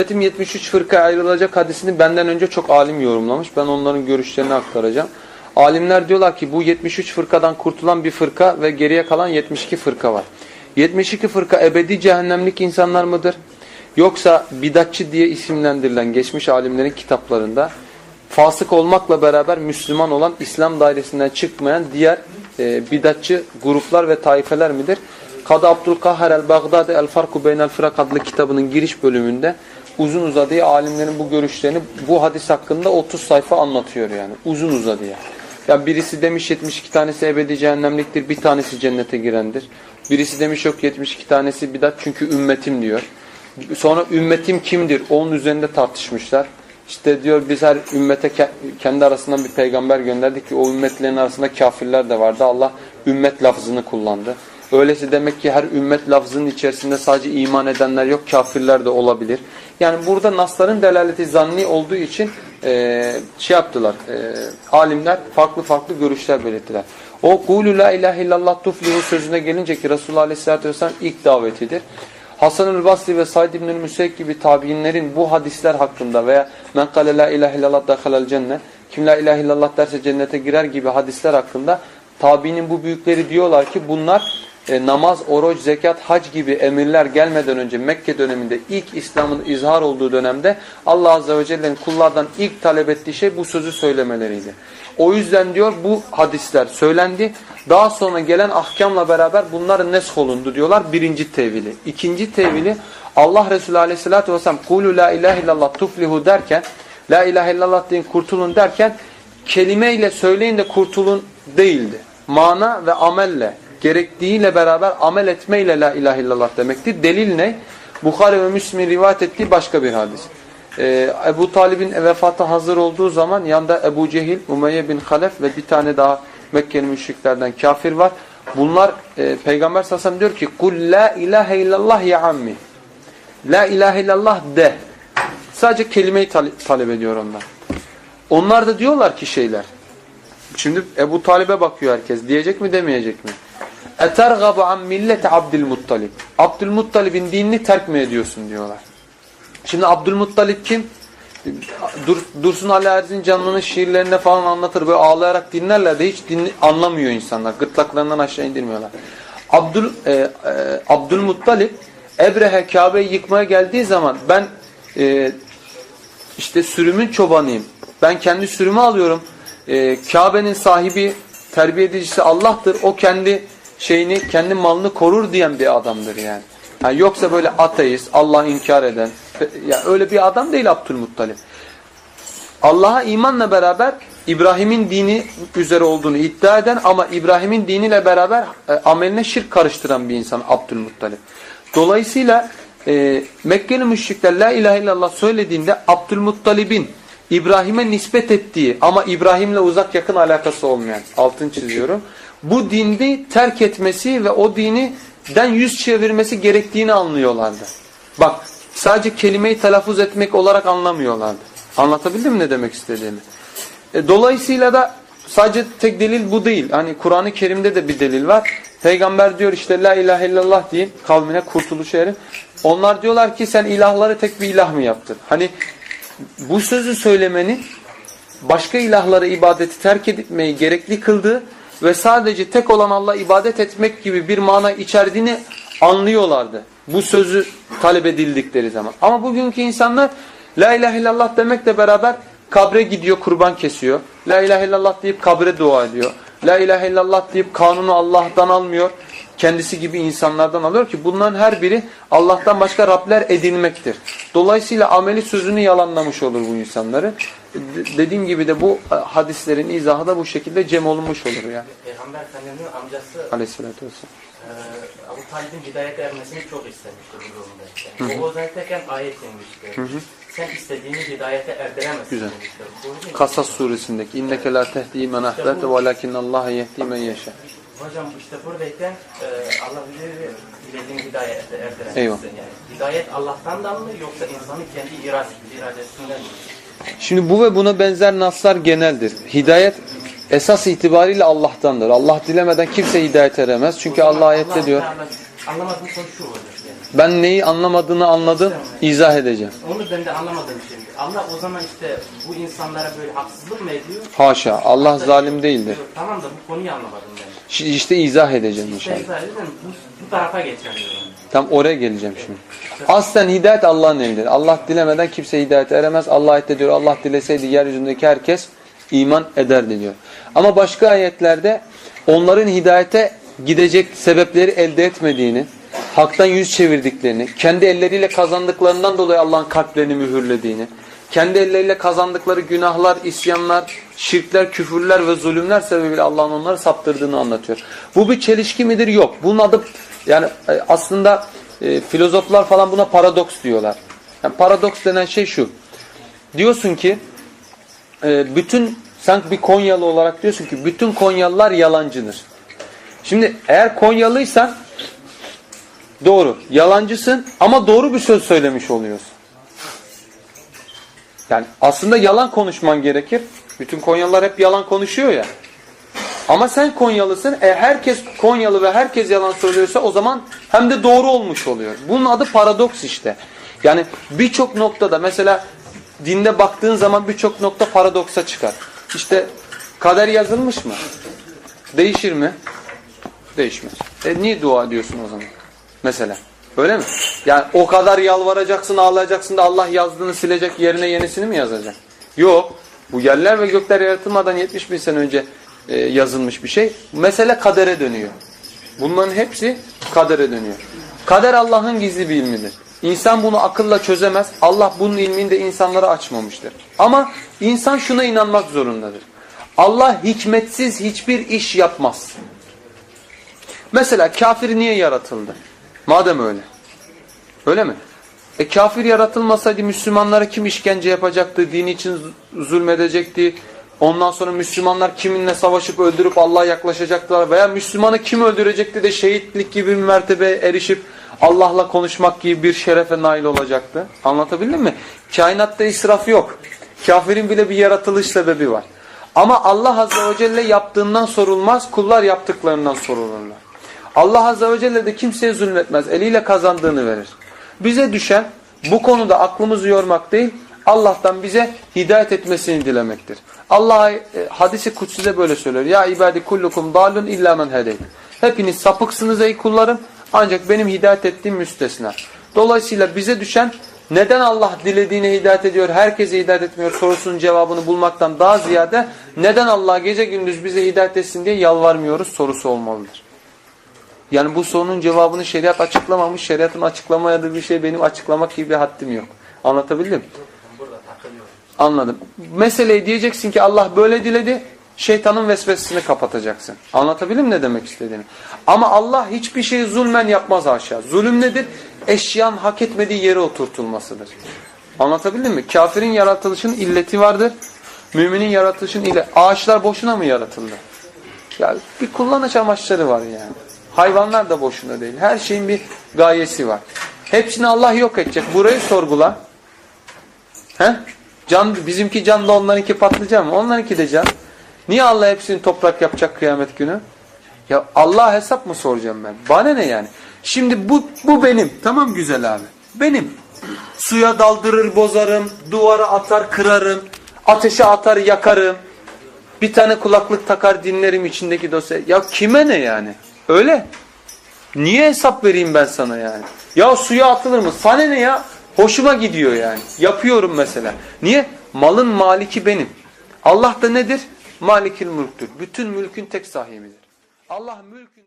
Ümmetim 73 fırkaya ayrılacak hadisini benden önce çok alim yorumlamış. Ben onların görüşlerini aktaracağım. Alimler diyorlar ki bu 73 fırkadan kurtulan bir fırka ve geriye kalan 72 fırka var. 72 fırka ebedi cehennemlik insanlar mıdır? Yoksa bidatçı diye isimlendirilen geçmiş alimlerin kitaplarında fasık olmakla beraber Müslüman olan İslam dairesinden çıkmayan diğer e, bidatçı gruplar ve taifeler midir? Kadı Abdülkahhar el-Baghdadi El-Farku Beynel Firak adlı kitabının giriş bölümünde uzun uzadıya alimlerin bu görüşlerini bu hadis hakkında 30 sayfa anlatıyor yani. Uzun uzadıya. Ya birisi demiş 72 tanesi ebedi cehennemliktir, bir tanesi cennete girendir. Birisi demiş yok 72 tanesi bidat çünkü ümmetim diyor. Sonra ümmetim kimdir? Onun üzerinde tartışmışlar. İşte diyor biz her ümmete ke- kendi arasından bir peygamber gönderdik ki o ümmetlerin arasında kafirler de vardı. Allah ümmet lafzını kullandı. Öylesi demek ki her ümmet lafzının içerisinde sadece iman edenler yok, kafirler de olabilir. Yani burada nasların delaleti zanni olduğu için e, şey yaptılar, e, alimler farklı farklı görüşler belirttiler. O kulü la ilahe illallah tuflihu sözüne gelince ki Resulullah Aleyhisselatü Vesselam ilk davetidir. Hasan-ül Basri ve Said İbnül Müseyyik gibi tabiinlerin bu hadisler hakkında veya men kale la ilahe illallah dakhalel cennet kim la ilahe illallah derse cennete girer gibi hadisler hakkında tabiinin bu büyükleri diyorlar ki bunlar e, namaz, oruç, zekat, hac gibi emirler gelmeden önce Mekke döneminde ilk İslam'ın izhar olduğu dönemde Allah Azze ve Celle'nin kullardan ilk talep ettiği şey bu sözü söylemeleriydi. O yüzden diyor bu hadisler söylendi. Daha sonra gelen ahkamla beraber bunların nesk olundu diyorlar. Birinci tevili. İkinci tevili Allah Resulü Aleyhisselatü Vesselam kulu la ilahe illallah tuflihu derken la ilahe illallah deyin kurtulun derken kelimeyle söyleyin de kurtulun değildi. Mana ve amelle gerektiğiyle beraber amel etmeyle la ilahe illallah demektir. Delil ne? Bukhari ve Müslim'in rivayet ettiği başka bir hadis. Ee, Ebu Talib'in vefatı hazır olduğu zaman yanında Ebu Cehil, Umeyye bin Halef ve bir tane daha Mekkeli müşriklerden kafir var. Bunlar e, Peygamber sellem diyor ki kul la ilahe illallah ya ammi. La ilahe illallah de. Sadece kelimeyi tale- talep ediyor onlar. Onlar da diyorlar ki şeyler. Şimdi Ebu Talib'e bakıyor herkes. Diyecek mi demeyecek mi? Etergabu an milleti Abdülmuttalib. Abdülmuttalib'in dinini terk mi ediyorsun diyorlar. Şimdi Abdülmuttalib kim? Dur, Dursun Ali Erzincanlı'nın şiirlerinde falan anlatır. Böyle ağlayarak dinlerler de hiç dinli, anlamıyor insanlar. Gırtlaklarından aşağı indirmiyorlar. Abdül, e, e, Abdülmuttalib Ebrehe Kabe'yi yıkmaya geldiği zaman ben e, işte sürümün çobanıyım. Ben kendi sürümü alıyorum. Ee, Kabe'nin sahibi, terbiye edicisi Allah'tır. O kendi şeyini, kendi malını korur diyen bir adamdır yani. Ha, yoksa böyle ateist, Allah inkar eden, ya öyle bir adam değil Abdülmuttalip. Allah'a imanla beraber İbrahim'in dini üzere olduğunu iddia eden ama İbrahim'in diniyle beraber e, ameline şirk karıştıran bir insan Abdülmuttalip. Dolayısıyla e, Mekkeli müşrikler la ilahe illallah söylediğinde Abdülmuttalib'in İbrahim'e nispet ettiği ama İbrahim'le uzak yakın alakası olmayan altın çiziyorum. Bu dini terk etmesi ve o dininden yüz çevirmesi gerektiğini anlıyorlardı. Bak sadece kelimeyi telaffuz etmek olarak anlamıyorlardı. Anlatabildim mi ne demek istediğimi? E, dolayısıyla da sadece tek delil bu değil. Hani Kur'an-ı Kerim'de de bir delil var. Peygamber diyor işte la ilahe illallah deyin kavmine kurtuluş erin. Onlar diyorlar ki sen ilahları tek bir ilah mı yaptın? Hani bu sözü söylemenin başka ilahlara ibadeti terk etmeyi gerekli kıldığı ve sadece tek olan Allah'a ibadet etmek gibi bir mana içerdiğini anlıyorlardı. Bu sözü talep edildikleri zaman. Ama bugünkü insanlar la ilahe illallah demekle beraber kabre gidiyor kurban kesiyor. La ilahe illallah deyip kabre dua ediyor. La ilahe illallah deyip kanunu Allah'tan almıyor. Kendisi gibi insanlardan alıyor ki bunların her biri Allah'tan başka Rabler edinmektir. Dolayısıyla ameli sözünü yalanlamış olur bu insanları. De- dediğim gibi de bu e, hadislerin izahı da bu şekilde cem olunmuş olur yani. Peygamber Efendimiz'in amcası Aleyhissalatü vesselam. e, Abu Talib'in hidayete ermesini çok istemişti bu durumda. işte. O uzaktayken ayet inmişti. Sen istediğini hidayete erdiremezsin Güzel. Kasas suresindeki inneke la tehdi men ahberte velakinne Allah yehdi men yeşâ. Hocam işte buradayken e, Allah bilir dilediğin hidayete erdiremezsin. Eyvah. Yani. Hidayet Allah'tan da mı yoksa insanın kendi irade, iradesinden mi? Şimdi bu ve buna benzer naslar geneldir. Hidayet esas itibariyle Allah'tandır. Allah dilemeden kimse hidayet eremez. Çünkü Allah ayette Allah diyor. Teala anlamadığım konu şu olacak yani. Ben neyi anlamadığını anladım, izah edeceğim. Onu ben de anlamadım şimdi. Allah o zaman işte bu insanlara böyle haksızlık mı ediyor? Haşa, Allah zalim değildir. Yok, Tamam da bu konuyu anlamadım ben. Şi- İşte izah edeceğim İşte inşallah. izah edin bu, bu tarafa geçemiyorum. Tam oraya geleceğim şimdi. Aslen hidayet Allah'ın elindedir. Allah dilemeden kimse hidayete eremez. Allah ayette diyor Allah dileseydi yeryüzündeki herkes iman ederdi diyor. Ama başka ayetlerde onların hidayete gidecek sebepleri elde etmediğini, haktan yüz çevirdiklerini, kendi elleriyle kazandıklarından dolayı Allah'ın kalplerini mühürlediğini, kendi elleriyle kazandıkları günahlar, isyanlar, şirkler, küfürler ve zulümler sebebiyle Allah'ın onları saptırdığını anlatıyor. Bu bir çelişki midir? Yok. Bunun adı yani e, aslında e, filozoflar falan buna paradoks diyorlar. Yani paradoks denen şey şu. Diyorsun ki e, bütün sen bir Konyalı olarak diyorsun ki bütün Konyalılar yalancıdır. Şimdi eğer Konyalıysan doğru. Yalancısın ama doğru bir söz söylemiş oluyorsun. Yani aslında yalan konuşman gerekir. Bütün Konyalılar hep yalan konuşuyor ya. Ama sen Konyalısın. E herkes Konyalı ve herkes yalan söylüyorsa o zaman hem de doğru olmuş oluyor. Bunun adı paradoks işte. Yani birçok noktada mesela dinde baktığın zaman birçok nokta paradoksa çıkar. İşte kader yazılmış mı? Değişir mi? Değişmez. E niye dua ediyorsun o zaman? Mesela. Öyle mi? Yani o kadar yalvaracaksın, ağlayacaksın da Allah yazdığını silecek, yerine yenisini mi yazacak? Yok. Bu yerler ve gökler yaratılmadan 70 bin sene önce e, yazılmış bir şey. Mesele kadere dönüyor. Bunların hepsi kadere dönüyor. Kader Allah'ın gizli bir ilmidir. İnsan bunu akılla çözemez. Allah bunun ilmini de insanlara açmamıştır. Ama insan şuna inanmak zorundadır. Allah hikmetsiz hiçbir iş yapmaz. Mesela kafir niye yaratıldı? Madem öyle. Öyle mi? E kafir yaratılmasaydı Müslümanlara kim işkence yapacaktı? Dini için zulmedecekti. Ondan sonra Müslümanlar kiminle savaşıp öldürüp Allah'a yaklaşacaktılar. Veya Müslümanı kim öldürecekti de şehitlik gibi bir mertebe erişip Allah'la konuşmak gibi bir şerefe nail olacaktı. Anlatabildim mi? Kainatta israf yok. Kafirin bile bir yaratılış sebebi var. Ama Allah Azze ve Celle yaptığından sorulmaz, kullar yaptıklarından sorulurlar. Allah Azze ve Celle de kimseye zulmetmez. Eliyle kazandığını verir. Bize düşen bu konuda aklımızı yormak değil, Allah'tan bize hidayet etmesini dilemektir. Allah e, hadisi kutsize böyle söylüyor. Ya ibadi kullukum dalun illa men hedeyt. Hepiniz sapıksınız ey kullarım ancak benim hidayet ettiğim müstesna. Dolayısıyla bize düşen neden Allah dilediğine hidayet ediyor, herkese hidayet etmiyor sorusunun cevabını bulmaktan daha ziyade neden Allah gece gündüz bize hidayet etsin diye yalvarmıyoruz sorusu olmalıdır. Yani bu sorunun cevabını şeriat açıklamamış, şeriatın açıklamayadığı bir şey benim açıklamak gibi bir haddim yok. Anlatabildim. Anladım. Meseleyi diyeceksin ki Allah böyle diledi, şeytanın vesvesesini kapatacaksın. Anlatabildim ne demek istediğini? Ama Allah hiçbir şeyi zulmen yapmaz aşağı. Zulüm nedir? Eşyanın hak etmediği yere oturtulmasıdır. Anlatabildim mi? Kafirin yaratılışının illeti vardır. Müminin yaratılışının ile ağaçlar boşuna mı yaratıldı? Ya bir kullanış amaçları var yani. Hayvanlar da boşuna değil. Her şeyin bir gayesi var. Hepsini Allah yok edecek. Burayı sorgula. He? Can, bizimki can da onlarınki patlayacak mı? Onlarınki de can. Niye Allah hepsini toprak yapacak kıyamet günü? Ya Allah hesap mı soracağım ben? Bana ne yani? Şimdi bu, bu benim. Tamam güzel abi. Benim. Suya daldırır bozarım. Duvara atar kırarım. Ateşe atar yakarım. Bir tane kulaklık takar dinlerim içindeki dosya. Ya kime ne yani? Öyle. Niye hesap vereyim ben sana yani? Ya suya atılır mı? Sana ne ya? Hoşuma gidiyor yani. Yapıyorum mesela. Niye? Malın maliki benim. Allah da nedir? Malikil mülktür. Bütün mülkün tek sahibidir. Allah mülkün